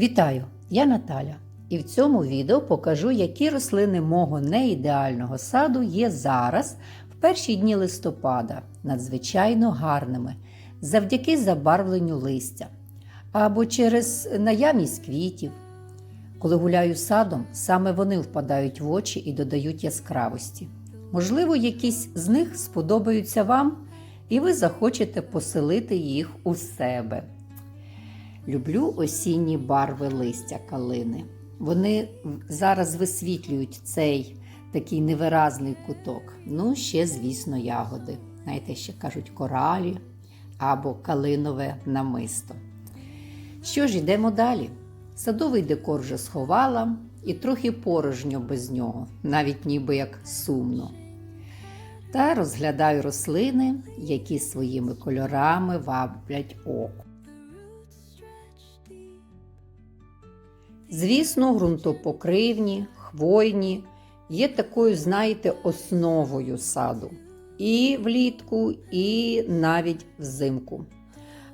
Вітаю! Я Наталя. І в цьому відео покажу, які рослини мого неідеального саду є зараз, в перші дні листопада, надзвичайно гарними, завдяки забарвленню листя або через наявність квітів. Коли гуляю садом, саме вони впадають в очі і додають яскравості. Можливо, якісь з них сподобаються вам, і ви захочете поселити їх у себе. Люблю осінні барви листя калини. Вони зараз висвітлюють цей такий невиразний куток. Ну, ще, звісно, ягоди. Знаєте, ще кажуть коралі або калинове намисто. Що ж, йдемо далі. Садовий декор вже сховала і трохи порожньо без нього, навіть ніби як сумно. Та розглядаю рослини, які своїми кольорами ваблять око. Звісно, ґрунтопокривні, хвойні є такою, знаєте, основою саду. І влітку, і навіть взимку.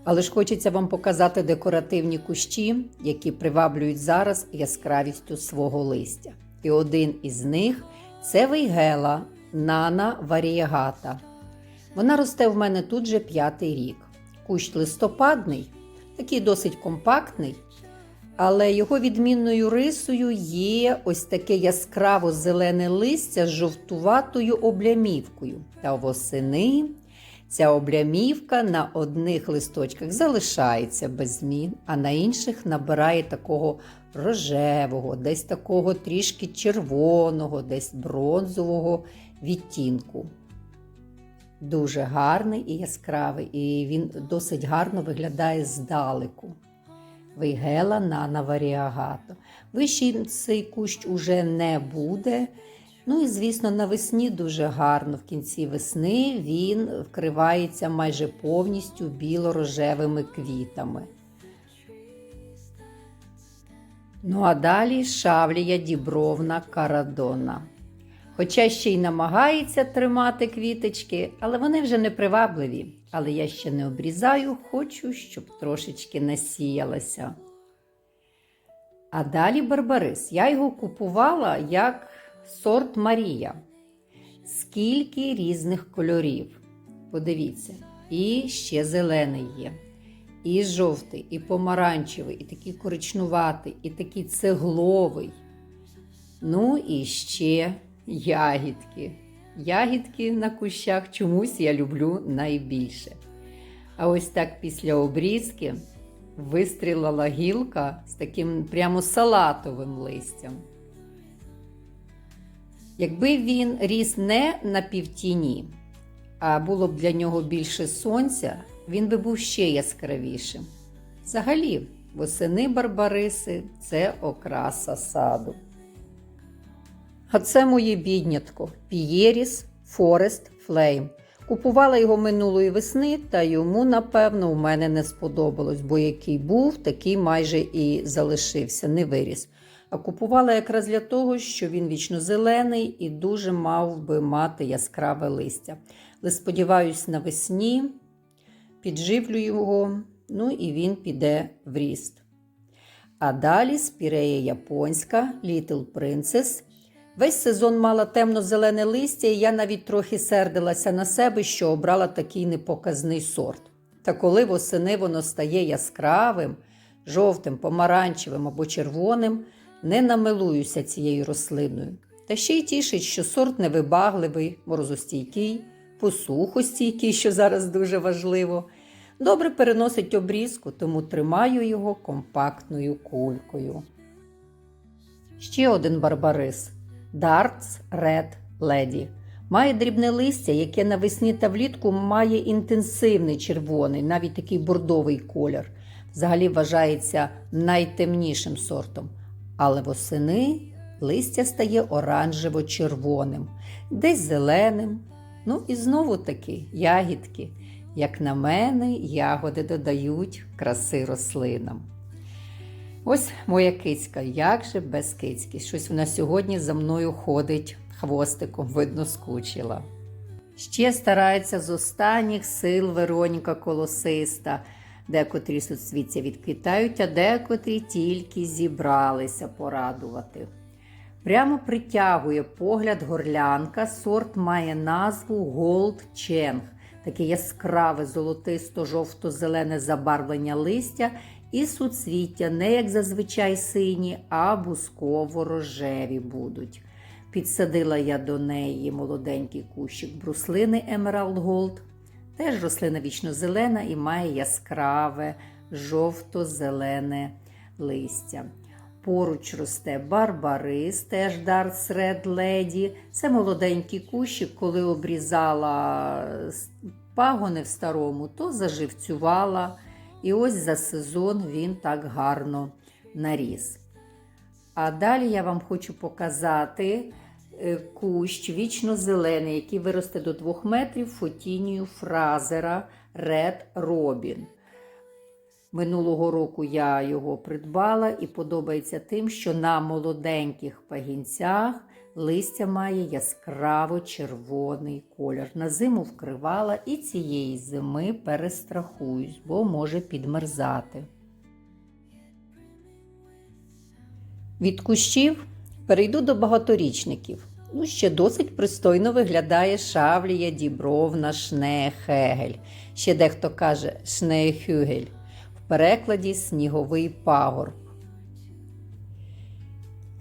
Але ж хочеться вам показати декоративні кущі, які приваблюють зараз яскравістю свого листя. І один із них це вейгела Нана варієгата. Вона росте в мене тут же п'ятий рік. Кущ листопадний, такий досить компактний, але його відмінною рисою є ось таке яскраво зелене листя з жовтуватою облямівкою. Та восени ця облямівка на одних листочках залишається без змін, а на інших набирає такого рожевого, десь такого трішки червоного, десь бронзового відтінку. Дуже гарний і яскравий, і він досить гарно виглядає здалеку. Вейгела нана варіагато. Вищий цей кущ уже не буде. Ну і, звісно, навесні дуже гарно. В кінці весни він вкривається майже повністю біло-рожевими квітами. Ну а далі шавлія дібровна карадона. Хоча ще й намагається тримати квіточки, але вони вже не привабливі. Але я ще не обрізаю, хочу, щоб трошечки насіялася. А далі барбарис. Я його купувала як сорт Марія. Скільки різних кольорів. Подивіться, і ще зелений є, і жовтий, і помаранчевий, і такий коричнуватий, і такий цегловий. Ну і ще ягідки. Ягідки на кущах чомусь я люблю найбільше. А ось так після обрізки вистрілила гілка з таким прямо салатовим листям. Якби він ріс не на півтіні, а було б для нього більше сонця, він би був ще яскравішим. Взагалі, восени барбариси це окраса саду. А це моє біднятко Пієріс Форест Флейм. Купувала його минулої весни, та йому, напевно, у мене не сподобалось, бо який був, такий майже і залишився, не виріс. А купувала якраз для того, що він вічно зелений і дуже мав би мати яскраве листя. Але сподіваюсь, навесні підживлю його, ну і він піде в ріст. А далі спірея японська, Little Princess. Весь сезон мала темно-зелене листя, і я навіть трохи сердилася на себе, що обрала такий непоказний сорт. Та коли восени воно стає яскравим, жовтим, помаранчевим або червоним, не намилуюся цією рослиною. Та ще й тішить, що сорт невибагливий, морозостійкий, посухостійкий, що зараз дуже важливо. Добре переносить обрізку, тому тримаю його компактною кулькою. Ще один барбарис. Darts Red Lady. Має дрібне листя, яке навесні та влітку має інтенсивний червоний, навіть такий бордовий колір. Взагалі вважається найтемнішим сортом. Але восени листя стає оранжево-червоним, десь зеленим. Ну і знову таки ягідки. Як на мене, ягоди додають краси рослинам. Ось моя кицька, як же без кицьки. Щось вона сьогодні за мною ходить хвостиком, видно, скучила. Ще старається з останніх сил Вероніка Колосиста. Декотрі суцвіття відквітають, а декотрі тільки зібралися порадувати. Прямо притягує погляд горлянка. Сорт має назву Gold Cheng. Таке яскраве золотисто-жовто-зелене забарвлення листя і суцвіття, не як зазвичай сині, а бусково-рожеві будуть. Підсадила я до неї молоденький кущик бруслини Emerald Gold. Теж рослина вічно-зелена і має яскраве жовто-зелене листя. Поруч росте барбарис, теж Darts Red Lady. Це молоденький кущик, коли обрізала пагони в старому, то заживцювала. І ось за сезон він так гарно наріс. А далі я вам хочу показати е, кущ вічно-зелений, який виросте до 2 метрів фотінію фразера Red Robin. Минулого року я його придбала і подобається тим, що на молоденьких пагінцях листя має яскраво червоний колір. На зиму вкривала і цієї зими перестрахуюсь, бо може підмерзати. Від кущів перейду до багаторічників. Ну, ще досить пристойно виглядає шавлія дібровна шнехегель. Ще дехто каже шнехюгель. В перекладі сніговий пагорб.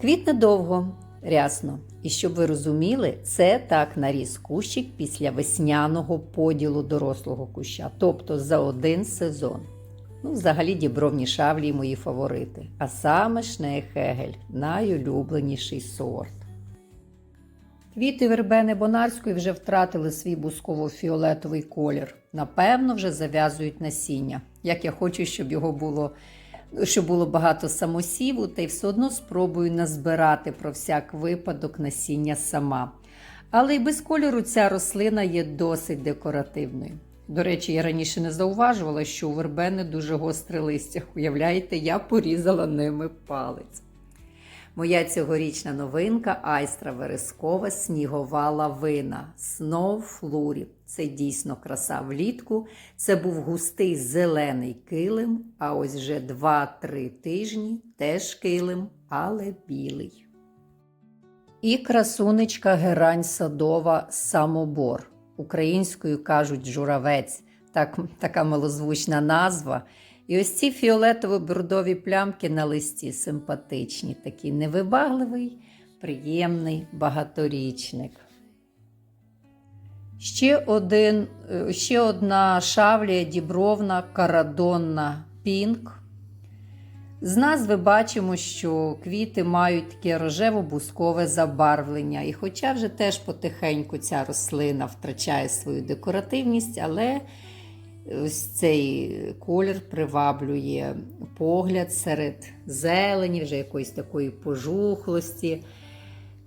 Квітне довго, рясно. І щоб ви розуміли, це так наріс кущик після весняного поділу дорослого куща, тобто за один сезон. Ну, взагалі дібровні шавлі мої фаворити. А саме Шнейхегель найулюбленіший сорт. Квіти вербени Бонарської вже втратили свій бусково-фіолетовий колір. Напевно, вже зав'язують насіння. Як я хочу, щоб його було, щоб було багато самосіву, та й все одно спробую назбирати про всяк випадок насіння сама. Але й без кольору ця рослина є досить декоративною. До речі, я раніше не зауважувала, що у вербени дуже гостре листя. Уявляєте, я порізала ними палець. Моя цьогорічна новинка айстра верескова снігова лавина Snow Flurry. Це дійсно краса влітку. Це був густий зелений килим, а ось вже 2-3 тижні теж килим, але білий. І красунечка герань садова самобор. Українською кажуть журавець, так, така малозвучна назва. І ось ці фіолетово-бордові плямки на листі симпатичні, такий невибагливий, приємний багаторічник. Ще, один, ще одна шавлія дібровна карадонна пінк. З назви бачимо, що квіти мають таке рожево-бускове забарвлення. І хоча вже теж потихеньку ця рослина втрачає свою декоративність, але ось цей колір приваблює погляд серед зелені, вже якоїсь такої пожухлості.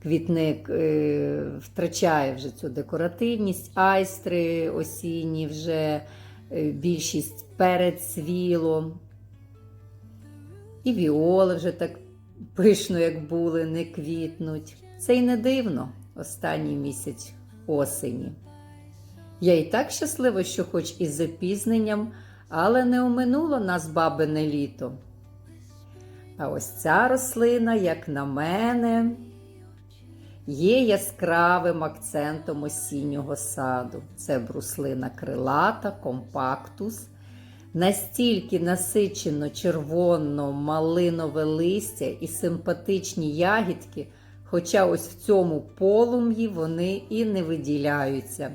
Квітник е, втрачає вже цю декоративність, айстри осінні вже е, більшість передсвіло. І віоли вже так пишно, як були, не квітнуть. Це й не дивно останній місяць осені. Я і так щаслива, що хоч із запізненням, але не оминуло нас бабине літо. А ось ця рослина, як на мене, є яскравим акцентом осіннього саду. Це бруслина крилата, компактус. Настільки насичено червоно малинове листя і симпатичні ягідки, хоча ось в цьому полум'ї вони і не виділяються.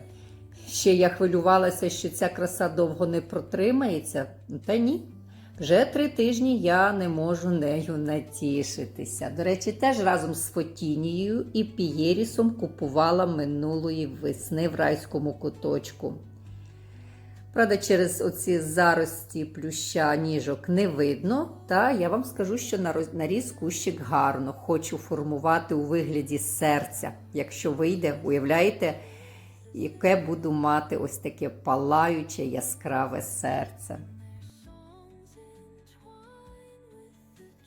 Ще я хвилювалася, що ця краса довго не протримається, та ні. Вже три тижні я не можу нею натішитися. До речі, теж разом з Фотінією і Пієрісом купувала минулої весни в райському куточку. Правда, через оці зарості плюща ніжок не видно, та я вам скажу, що наріс кущик гарно. Хочу формувати у вигляді серця. Якщо вийде, уявляєте, яке буду мати ось таке палаюче яскраве серце.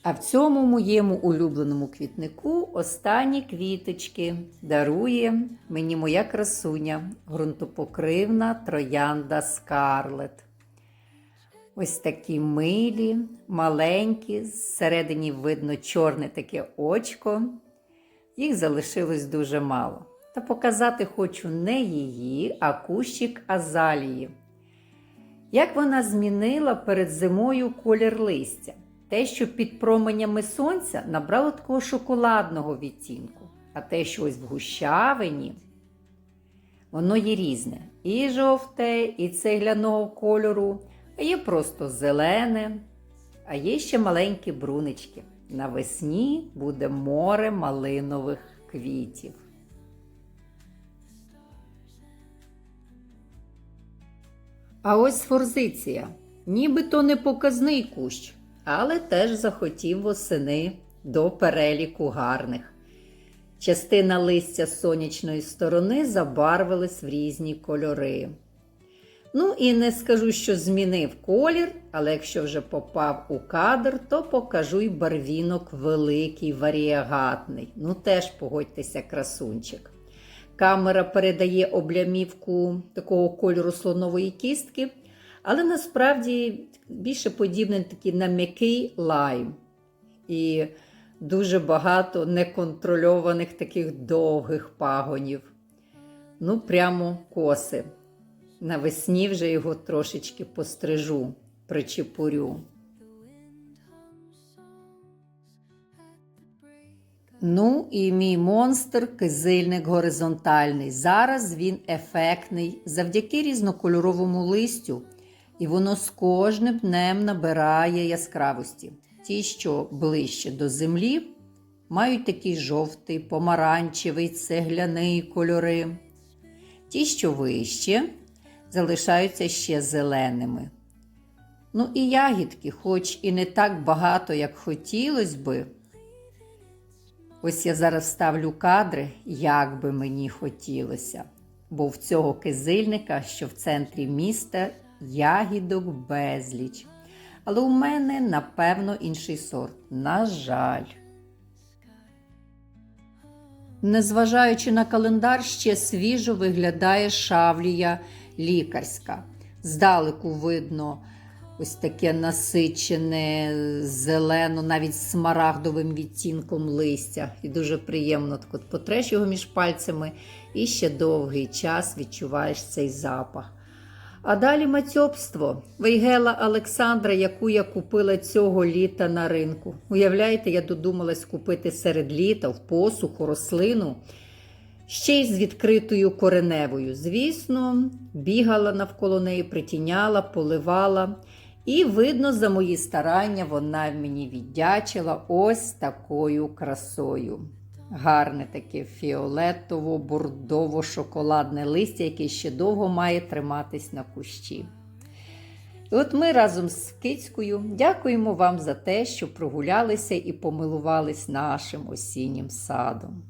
А в цьому моєму улюбленому квітнику останні квіточки дарує мені моя красуня, ґрунтопокривна троянда Скарлет. Ось такі милі, маленькі, зсередині видно чорне таке очко. Їх залишилось дуже мало. Та показати хочу не її, а кущик азалії. Як вона змінила перед зимою колір листя. Те, що під променями сонця набрало такого шоколадного відтінку, а те, що ось в гущавині, воно є різне. І жовте, і цегляного кольору, а є просто зелене, а є ще маленькі брунички. Навесні буде море малинових квітів. А ось форзиція. Нібито не показний кущ, але теж захотів восени до переліку гарних. Частина листя з сонячної сторони забарвилась в різні кольори. Ну і не скажу, що змінив колір, але якщо вже попав у кадр, то покажу й барвінок великий, варіагатний. Ну теж погодьтеся, красунчик. Камера передає облямівку такого кольору слонової кістки, але насправді більше подібний такий на м'який лайм. І дуже багато неконтрольованих таких довгих пагонів. Ну, прямо коси. Навесні вже його трошечки пострижу, причепурю. Ну і мій монстр кизильник горизонтальний. Зараз він ефектний завдяки різнокольоровому листю, і воно з кожним днем набирає яскравості. Ті, що ближче до землі, мають такий жовтий, помаранчевий, цегляний кольори. Ті, що вище, залишаються ще зеленими. Ну і ягідки, хоч і не так багато, як хотілося би. Ось я зараз ставлю кадри, як би мені хотілося. Бо в цього кизильника, що в центрі міста, ягідок безліч. Але у мене, напевно, інший сорт. На жаль. Незважаючи на календар, ще свіжо виглядає шавлія лікарська. Здалеку видно ось таке насичене, зелено, навіть смарагдовим відтінком листя. І дуже приємно так от потреш його між пальцями і ще довгий час відчуваєш цей запах. А далі мацьобство. Вейгела Олександра, яку я купила цього літа на ринку. Уявляєте, я додумалась купити серед літа в посуху рослину ще й з відкритою кореневою. Звісно, бігала навколо неї, притіняла, поливала. І, видно, за мої старання вона мені віддячила ось такою красою. Гарне таке фіолетово-бордово-шоколадне листя, яке ще довго має триматись на кущі. І от ми разом з кицькою дякуємо вам за те, що прогулялися і помилувались нашим осіннім садом.